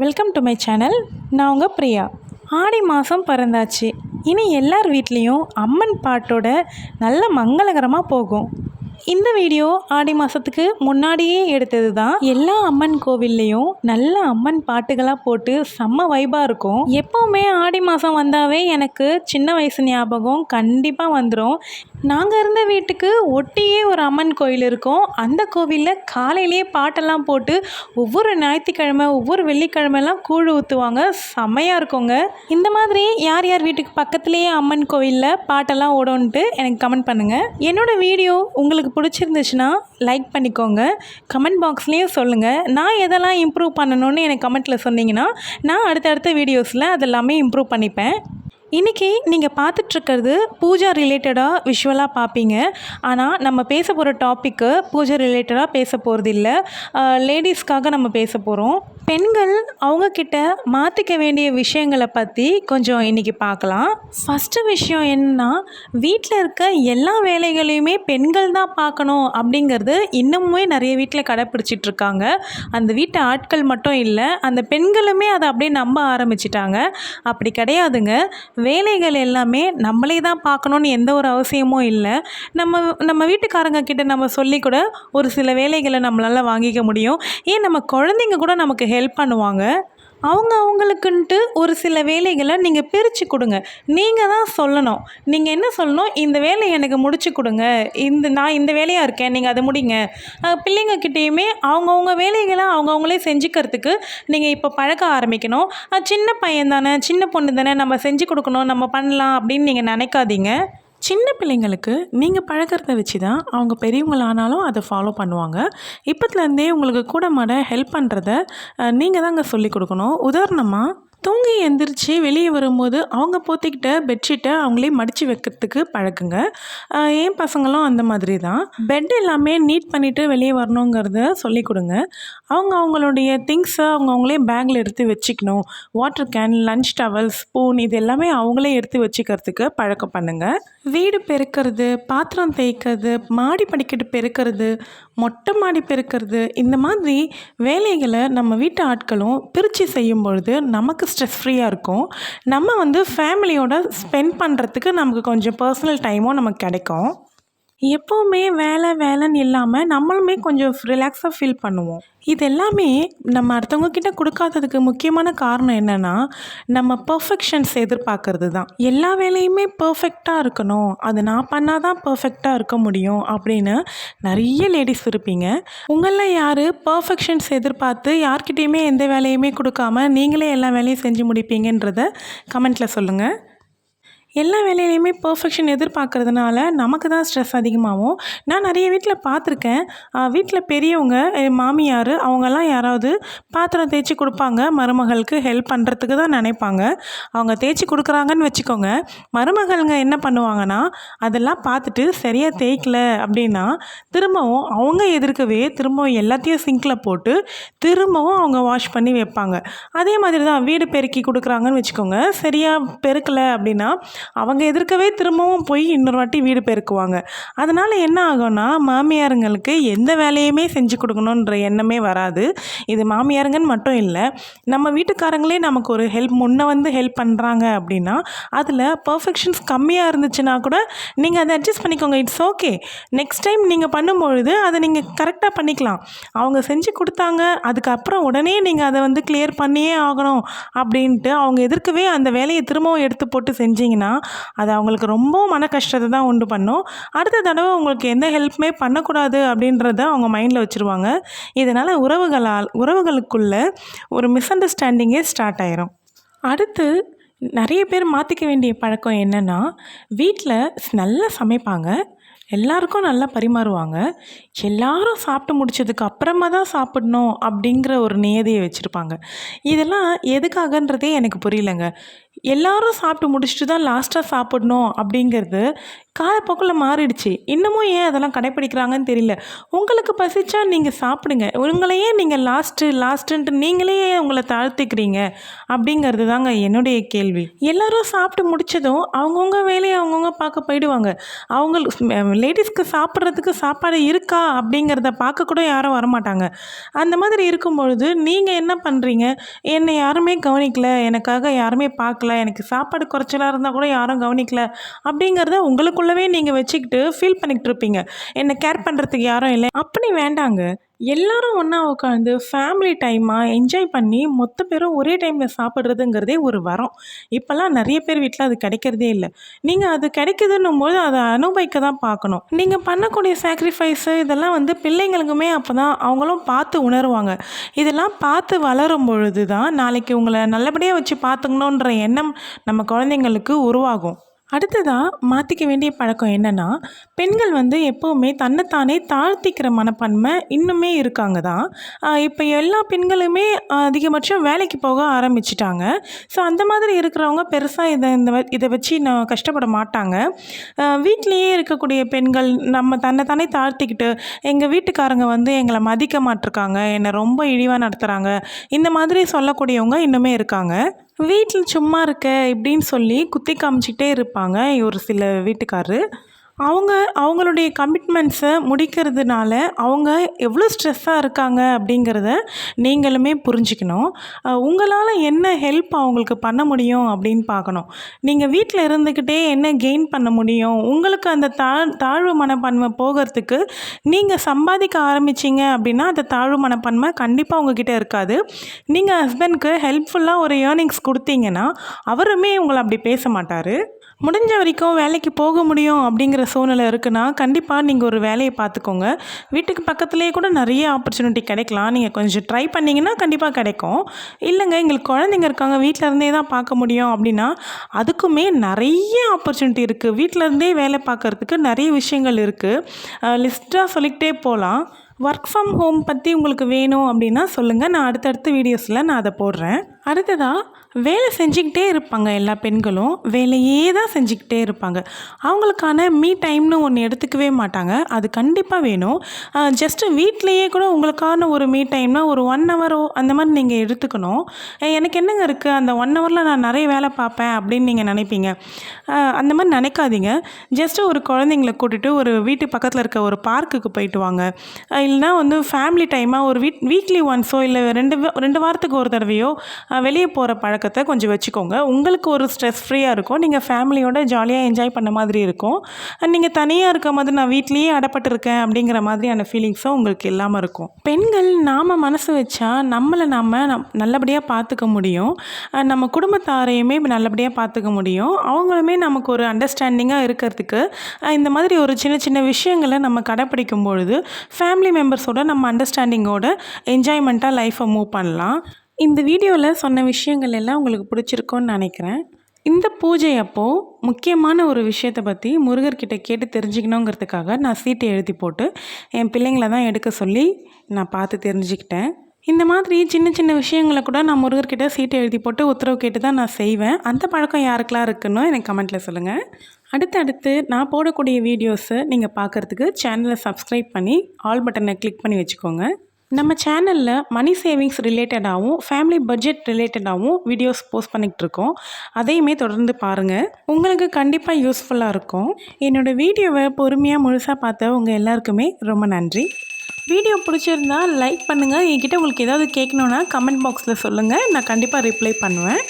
Welcome to my channel நான் உங்கள் பிரியா. ஆடி மாதம் பிறந்தாச்சு. இனி எல்லார் வீட்லேயும் அம்மன் பாட்டோட நல்ல மங்களகரமாக போகும். இந்த வீடியோ ஆடி மாதத்துக்கு முன்னாடியே எடுத்தது தான் எல்லா அம்மன் கோவில்லையும் நல்ல அம்மன் பாட்டுகளாக போட்டு செம்ம வைபாக இருக்கும். எப்போவுமே ஆடி மாதம் வந்தாவே எனக்கு சின்ன வயசு ஞாபகம் கண்டிப்பாக வந்துடும் நாங்கள் இருந்த வீட்டுக்கு ஒட்டியே ஒரு அம்மன் கோயில் இருக்கும். அந்த கோவிலில் காலையிலேயே பாட்டெல்லாம் போட்டு ஒவ்வொரு ஞாயிற்றுக்கிழமை ஒவ்வொரு வெள்ளிக்கிழமெல்லாம் கூழ் ஊற்றுவாங்க செம்மையாக இருக்குங்க. இந்த மாதிரி யார் யார் வீட்டுக்கு பக்கத்துலேயே அம்மன் கோயிலில் பாட்டெல்லாம் ஓடும்ன்ட்டு எனக்கு கமெண்ட் பண்ணுங்கள் என்னோடய வீடியோ உங்களுக்கு பிடிச்சிருந்துச்சுன்னா லைக் பண்ணிக்கோங்க. கமெண்ட் பாக்ஸ்லேயும் சொல்லுங்கள் நான் எதெல்லாம் இம்ப்ரூவ் பண்ணணும்னு எனக்கு கமெண்ட்டில் சொன்னீங்கன்னா நான் அடுத்தடுத்த வீடியோஸில் அதெல்லாமே இம்ப்ரூவ் பண்ணிப்பேன். இன்றைக்கி நீங்கள் பார்த்துட்ருக்கிறது பூஜா ரிலேட்டடாக விஷுவலாக பார்ப்பீங்க. ஆனால் நம்ம பேச போகிற டாப்பிக்கு பூஜை ரிலேட்டடாக பேச போகிறது இல்லை லேடிஸ்க்காக நம்ம பேச போகிறோம் பெண்கள் அவங்கக்கிட்ட மாற்றிக்க வேண்டிய விஷயங்களை பற்றி கொஞ்சம் இன்றைக்கி பார்க்கலாம். ஃபஸ்ட்டு விஷயம் என்னன்னா வீட்டில் இருக்க எல்லா வேலைகளையுமே பெண்கள் தான் பார்க்கணும் அப்படிங்கிறது இன்னமுமே நிறைய வீட்டில் கடைப்பிடிச்சிட்ருக்காங்க அந்த வீட்டு ஆட்கள் மட்டும் இல்லை அந்த பெண்களுமே அதை அப்படியே நம்ப ஆரம்பிச்சிட்டாங்க. அப்படி கிடையாதுங்க. வேலைகள் எல்லாமே நம்மளே தான் பார்க்கணுன்னு எந்த ஒரு அவசியமும் இல்லை. நம்ம நம்ம வீட்டுக்காரங்க கிட்ட நம்ம சொல்லி கூட ஒரு சில வேலைகளை நம்மளால் வாங்கிக்க முடியும். ஏன் நம்ம குழந்தைங்க கூட நமக்கு ஹெல்ப் ஹெல்ப் பண்ணுவாங்க. அவங்க அவங்களுக்குன்ட்டு ஒரு சில வேலைகளை நீங்கள் பிரித்து கொடுங்க. நீங்கள் தான் சொல்லணும். நீங்கள் என்ன சொல்லணும்? இந்த வேலையை எனக்கு முடிச்சு கொடுங்க. இந்த நான் இந்த வேலையாக இருக்கேன். நீங்கள் அதை முடிங்க. பிள்ளைங்கக்கிட்டேயுமே பிள்ளைங்க கிட்டேயுமே அவங்கவுங்க வேலைகளை அவங்கவுங்களே செஞ்சுக்கிறதுக்கு நீங்கள் இப்போ பழக்க ஆரம்பிக்கணும். சின்ன பையன் தானே சின்ன பொண்ணு தானே நம்ம செஞ்சு கொடுக்கணும் நம்ம பண்ணலாம் அப்படின்னு நீங்கள் நினைக்காதீங்க. சின்ன பிள்ளைங்களுக்கு நீங்கள் பழகிறத வச்சு தான் அவங்க பெரியவங்களானாலும் அதை ஃபாலோ பண்ணுவாங்க. இப்போத்துலேருந்தே உங்களுக்கு கூட மாட ஹெல்ப் பண்ணுறத நீங்கள் தாங்க சொல்லிக் கொடுக்கணும். உதாரணமாக தூங்கி எந்திரிச்சு வெளியே வரும்போது அவங்க போத்திக்கிட்ட பெட்ஷீட்டை அவங்களே மடித்து வைக்கிறதுக்கு பழக்குங்க. என் பசங்களும் அந்த மாதிரி தான் பெட் எல்லாமே நீட் பண்ணிவிட்டு வெளியே வரணுங்கிறத சொல்லி கொடுங்க. அவங்க அவங்களுடைய திங்ஸை அவங்க அவங்களே பேக்கில் எடுத்து வச்சுக்கணும். Water can lunch towel spoon இது எல்லாமே அவங்களே எடுத்து வச்சுக்கிறதுக்கு பழக்கம் பண்ணுங்கள் வீடு பெருக்கிறது பாத்திரம் தேய்க்கிறது மாடி படிக்கட்டு பெருக்கிறது மொட்டை மாடி பெருக்கிறது இந்த மாதிரி வேலைகளை நம்ம வீட்டு ஆட்களும் பிரித்து செய்யும் பொழுது நமக்கு ஸ்ட்ரெஸ் ஃப்ரீயாக இருக்கும். நம்ம வந்து ஃபேமிலியோட ஸ்பெண்ட் பண்ணுறதுக்கு நமக்கு கொஞ்சம் பர்சனல் டைமும் நமக்கு கிடைக்கும். எப்போவுமே வேலை வேலைன்னு இல்லாமல் நம்மளுமே கொஞ்சம் ரிலாக்ஸாக ஃபீல் பண்ணுவோம். இது எல்லாமே நம்ம அடுத்தவங்கக்கிட்ட கொடுக்காததுக்கு முக்கியமான காரணம் என்னென்னா நம்ம பர்ஃபெக்ஷன்ஸ் எதிர்பார்க்கறது தான் எல்லா வேலையுமே பர்ஃபெக்டாக இருக்கணும். அது நான் பண்ணால் தான் பர்ஃபெக்டாக இருக்க முடியும் அப்படின்னு நிறைய லேடிஸ் இருப்பீங்க. உங்களில் யார் பர்ஃபெக்ஷன்ஸ் எதிர்பார்த்து யார்கிட்டேயுமே எந்த வேலையுமே கொடுக்காம நீங்களே எல்லா வேலையும் செஞ்சு முடிப்பீங்கன்றத கமெண்ட்டில் சொல்லுங்கள் எல்லா வேலையிலையுமே பர்ஃபெக்ஷன் எதிர்பார்க்கறதுனால நமக்கு தான் ஸ்ட்ரெஸ் அதிகமாகும். நான் நிறைய வீட்டில் பார்த்துருக்கேன். வீட்டில் பெரியவங்க என் மாமியார் அவங்கெல்லாம் யாராவது பாத்திரம் தேய்ச்சி கொடுப்பாங்க. மருமகளுக்கு ஹெல்ப் பண்ணுறதுக்கு தான் நினைப்பாங்க. அவங்க தேய்ச்சி கொடுக்குறாங்கன்னு வச்சுக்கோங்க. மருமகள்ங்க என்ன பண்ணுவாங்கன்னா அதெல்லாம் பார்த்துட்டு சரியாக தேய்க்கல அப்படின்னா திரும்பவும் அவங்க எதிர்க்கவே திரும்பவும் எல்லாத்தையும் சிங்கில் போட்டு திரும்பவும் அவங்க வாஷ் பண்ணி வைப்பாங்க. அதே மாதிரி தான் வீடு பெருக்கி கொடுக்குறாங்கன்னு வச்சுக்கோங்க. சரியாக பெருக்கலை அப்படின்னா அவங்க எதிர்க்கவே திரும்பவும் போய் இன்னொரு வாட்டி வீடு பெருக்குவாங்க. அதனால் என்ன ஆகும்னா மாமியாருங்களுக்கு எந்த வேலையுமே செஞ்சு கொடுக்கணுன்ற எண்ணமே வராது. இது மாமியாருங்கன்னு மட்டும் இல்லை நம்ம வீட்டுக்காரங்களே நமக்கு ஒரு ஹெல்ப் முன்னே வந்து ஹெல்ப் பண்ணுறாங்க அப்படின்னா அதில் பர்ஃபெக்ஷன்ஸ் கம்மியாக இருந்துச்சுன்னா கூட நீங்கள் அதை அட்ஜஸ்ட் பண்ணிக்கோங்க. இட்ஸ் ஓகே நெக்ஸ்ட் டைம் நீங்கள் பண்ணும்பொழுது அதை நீங்கள் கரெக்டாக பண்ணிக்கலாம். அவங்க செஞ்சு கொடுத்தாங்க அதுக்கப்புறம் உடனே நீங்கள் அதை வந்து கிளியர் பண்ணியே ஆகணும் அப்படின்ட்டு அவங்க எதிர்க்கவே அந்த வேலையை திரும்பவும் எடுத்து போட்டு செஞ்சீங்கன்னா அது அவங்களுக்கு ரொம்ப மன கஷ்டத்தை தான் உண்டு பண்ணும். அடுத்த தடவை உங்களுக்கு எந்த ஹெல்ப்புமே பண்ணக்கூடாது அப்படின்றத அவங்க மைண்டில் வச்சுருவாங்க. இதனால் உறவுகளால் உறவுகளுக்குள்ள ஒரு மிஸ் அண்டர்ஸ்டாண்டிங்கே ஸ்டார்ட் ஆயிரும். அடுத்து நிறைய பேர் மாற்றிக்க வேண்டிய பழக்கம் என்னென்னா வீட்டில் நல்லா சமைப்பாங்க. எல்லாருக்கும் நல்லா பரிமாறுவாங்க. எல்லாரும் சாப்பிட்டு முடிச்சதுக்கு அப்புறமா தான் சாப்பிடணும் அப்படிங்கிற ஒரு நியதியை வச்சுருப்பாங்க. இதெல்லாம் எதுக்காகன்றதே எனக்கு புரியலங்க. எல்லாரும் சாப்பிட்டு முடிச்சுட்டு தான் லாஸ்ட்டாக சாப்பிடணும் அப்படிங்கிறது காலப்போக்கில் மாறிடுச்சு. இன்னமும் ஏன் அதெல்லாம் கடைப்பிடிக்கிறாங்கன்னு தெரியல. உங்களுக்கு பசிச்சா நீங்கள் சாப்பிடுங்க. உங்களையே நீங்கள் லாஸ்ட்டு லாஸ்ட்டுன்ட்டு நீங்களே உங்களை தாழ்த்திக்கிறீங்க? அப்படிங்கிறது தாங்க என்னுடைய கேள்வி. எல்லாரும் சாப்பிட்டு முடிச்சதும் அவங்கவுங்க வேலையை அவங்கவுங்க பார்க்க போயிடுவாங்க. அவங்க லேடிஸ்க்கு சாப்பிட்றதுக்கு சாப்பாடு இருக்கா? அப்படிங்கிறத பார்க்க கூட யாரும் வரமாட்டாங்க. அந்த மாதிரி இருக்கும்பொழுது நீங்கள் என்ன பண்ணுறீங்க என்னை யாருமே கவனிக்கல. எனக்காக யாருமே பார்க்கல. எனக்கு சாப்பாடு குறைச்சலாக இருந்தால் கூட யாரும் கவனிக்கல. அப்படிங்கிறத உங்களுக்குள்ளவே நீங்கள் வச்சுக்கிட்டு ஃபீல் பண்ணிக்கிட்டு இருப்பீங்க என்னை கேர் பண்ணுறதுக்கு யாரும் இல்லை. அப்படி வேண்டாங்க. எல்லாரும் ஒன்றா உட்காந்து ஃபேமிலி டைமாக என்ஜாய் பண்ணி மொத்த பேரும் ஒரே டைமில் சாப்பிட்றதுங்கிறதே ஒரு வரம். இப்போல்லாம் நிறைய பேர் வீட்டில் அது கிடைக்கிறதே இல்லை. நீங்கள் அது கிடைக்குதுன்னும் போது அதை அனுபவிக்க தான் பார்க்கணும். நீங்கள் பண்ணக்கூடிய சாக்ரிஃபைஸு இதெல்லாம் வந்து பிள்ளைங்களுக்குமே அப்போ தான் அவங்களும் பார்த்து உணருவாங்க. இதெல்லாம் பார்த்து வளரும் பொழுது தான் நாளைக்கு உங்களை நல்லபடியாக வச்சு பார்த்துக்கணுன்ற எண்ணம் நம்ம குழந்தைங்களுக்கு உருவாகும். அடுத்ததாக மாற்றிக்க வேண்டிய பழக்கம் என்னென்னா பெண்கள் வந்து எப்போவுமே தன்னைத்தானே தாழ்த்திக்கிற மனப்பான்மை இன்னுமே இருக்காங்க தான் இப்போ எல்லா பெண்களுமே அதிகபட்சம் வேலைக்கு போக ஆரம்பிச்சிட்டாங்க. ஸோ அந்த மாதிரி இருக்கிறவங்க பெருசாக இதை இந்த வ- இதை வச்சு நான் கஷ்டப்பட மாட்டாங்க. வீட்லேயே இருக்கக்கூடிய பெண்கள் நம்ம தன்னைத்தானே தாழ்த்திக்கிட்டு எங்கள் வீட்டுக்காரங்க வந்து எங்களை மதிக்க மாட்டிருக்காங்க என்னை ரொம்ப இழிவாக நடத்துகிறாங்க இந்த மாதிரி சொல்லக்கூடியவங்க இன்னுமே இருக்காங்க. வீட்டில் சும்மா இருக்க இப்படின்னு சொல்லி குத்தி காமிச்சிக்கிட்டே இருப்பாங்க ஒரு சில வீட்டுக்காரரு. அவங்க அவங்களுடைய கமிட்மெண்ட்ஸை முடிக்கிறதுனால அவங்க எவ்வளோ ஸ்ட்ரெஸ்ஸாக இருக்காங்க அப்படிங்கிறத நீங்களுமே புரிஞ்சுக்கணும். உங்களால் என்ன ஹெல்ப் அவங்களுக்கு பண்ண முடியும் அப்படின்னு பார்க்கணும். நீங்கள் வீட்டில் இருந்துக்கிட்டே என்ன கெயின் பண்ண முடியும்? உங்களுக்கு அந்த தா தாழ்வு மனப்பான்மை போகிறதுக்கு நீங்கள் சம்பாதிக்க ஆரம்பிச்சீங்க அப்படின்னா அந்த தாழ்வு மனப்பான்மை கண்டிப்பாக உங்ககிட்ட இருக்காது. நீங்கள் ஹஸ்பண்ட்க்கு ஹெல்ப்ஃபுல்லாக ஒரு ஏர்னிங்ஸ் கொடுத்தீங்கன்னா அவருமே உங்களை அப்படி பேச மாட்டார். முடிஞ்ச வரைக்கும் வேலைக்கு போக முடியும் அப்படிங்கிற சூழ்நிலை இருக்குன்னா கண்டிப்பாக நீங்கள் ஒரு வேலையை பார்த்துக்கோங்க. வீட்டுக்கு பக்கத்துலேயே கூட நிறைய ஆப்பர்ச்சுனிட்டி கிடைக்கலாம். நீங்கள் கொஞ்சம் ட்ரை பண்ணிங்கன்னா கண்டிப்பாக கிடைக்கும். இல்லைங்க எங்களுக்கு குழந்தைங்க இருக்காங்க. வீட்டில் இருந்தே தான் பார்க்க முடியும் அப்படின்னா அதுக்குமே நிறைய ஆப்பர்ச்சுனிட்டி இருக்குது வீட்டில் இருந்தே வேலை பார்க்கறதுக்கு நிறைய விஷயங்கள் இருக்குது லிஸ்ட்டாக சொல்லிக்கிட்டே போகலாம் ஒர்க் ஃப்ரம் ஹோம் பற்றி உங்களுக்கு வேணும் அப்படின்னா சொல்லுங்கள் நான் அடுத்தடுத்த வீடியோஸில் நான் அதை போடுறேன். அடுத்ததாக வேலை செஞ்சுக்கிட்டே இருப்பாங்க எல்லா பெண்களும். வேலையே தான் செஞ்சுக்கிட்டே இருப்பாங்க. அவங்களுக்கான மீ டைம்னு ஒன்று எடுத்துக்கவே மாட்டாங்க. அது கண்டிப்பாக வேணும். ஜஸ்ட்டு வீட்லேயே கூட உங்களுக்கான ஒரு மீ டைம்னா ஒரு ஒன் ஹவரோ அந்த மாதிரி நீங்கள் எடுத்துக்கணும். எனக்கு என்னங்க இருக்குது அந்த ஒன் ஹவரில் நான் நிறைய வேலை பார்ப்பேன் அப்படின்னு நீங்கள் நினைப்பீங்க. அந்த மாதிரி நினைக்காதீங்க. ஜஸ்ட்டு ஒரு குழந்தைங்கள கூட்டிகிட்டு ஒரு வீட்டு பக்கத்தில் இருக்க ஒரு பார்க்குக்கு போயிட்டு வாங்க. இல்லைனா வந்து ஃபேமிலி டைமாக ஒரு வீக் வீக்லி ஒன்ஸோ இல்லை ரெண்டு ரெண்டு வாரத்துக்கு ஒரு தடவையோ வெளியே போகிற பழக்கம் பழக்கத்தை கொஞ்சம் வச்சுக்கோங்க. உங்களுக்கு ஒரு ஸ்ட்ரெஸ் ஃப்ரீயாக இருக்கும். நீங்கள் ஃபேமிலியோட ஜாலியாக என்ஜாய் பண்ண மாதிரி இருக்கும். நீங்கள் தனியாக இருக்க மாதிரி நான் வீட்லேயே அடப்பட்டிருக்கேன் அப்படிங்கிற மாதிரியான ஃபீலிங்ஸும் உங்களுக்கு இல்லாமல் இருக்கும். பெண்கள் நாம் மனசு வச்சா நம்மளை நாம் நம் நல்லபடியாக பார்த்துக்க முடியும். நம்ம குடும்பத்தாரையுமே நல்லபடியாக பார்த்துக்க முடியும். அவங்களுமே நமக்கு ஒரு அண்டர்ஸ்டாண்டிங்காக இருக்கிறதுக்கு இந்த மாதிரி ஒரு சின்ன சின்ன விஷயங்களை நம்ம கடைப்பிடிக்கும் பொழுது ஃபேமிலி மெம்பர்ஸோட நம்ம அண்டர்ஸ்டாண்டிங்கோட என்ஜாய்மெண்ட்டாக லைஃப்பை மூவ் பண்ணலாம். இந்த வீடியோவில் சொன்ன விஷயங்கள் எல்லாம் உங்களுக்கு பிடிச்சிருக்கோன்னு நினைக்கிறேன். இந்த பூஜை அப்போது முக்கியமான ஒரு விஷயத்தை பற்றி முருகர்கிட்ட கேட்டு தெரிஞ்சுக்கணுங்கிறதுக்காக நான் சீட்டை எழுதி போட்டு என் பிள்ளைங்கள தான் எடுக்க சொல்லி நான் பார்த்து தெரிஞ்சுக்கிட்டேன். இந்த மாதிரி சின்ன சின்ன விஷயங்களை கூட நான் முருகர்கிட்ட சீட்டை எழுதி போட்டு உத்தரவு கேட்டு தான் நான் செய்வேன். அந்த பழக்கம் யாருக்கெல்லாம் இருக்குன்னு எனக்கு கமெண்ட்டில் சொல்லுங்கள் அடுத்தடுத்து நான் போடக்கூடிய வீடியோஸை நீங்கள் பார்க்குறதுக்கு சேனலை சப்ஸ்கிரைப் பண்ணி ஆல் பட்டனை கிளிக் பண்ணி வச்சுக்கோங்க. நம்ம சேனலில் மணி சேவிங்ஸ் ரிலேட்டடாகவும் ஃபேமிலி பட்ஜெட் ரிலேட்டடாகவும் வீடியோஸ் போஸ்ட் பண்ணிகிட்டு இருக்கோம் அதையுமே தொடர்ந்து பாருங்கள் உங்களுக்கு கண்டிப்பாக யூஸ்ஃபுல்லாக இருக்கும். என்னோடய வீடியோவை பொறுமையாக முழுசாக பார்த்த உங்கள் எல்லாருக்குமே ரொம்ப நன்றி. வீடியோ பிடிச்சிருந்தா லைக் பண்ணுங்கள் என்கிட்ட உங்களுக்கு ஏதாவது கேட்கணுன்னா கமெண்ட் பாக்ஸில் சொல்லுங்கள் நான் கண்டிப்பாக ரிப்ளை பண்ணுவேன்.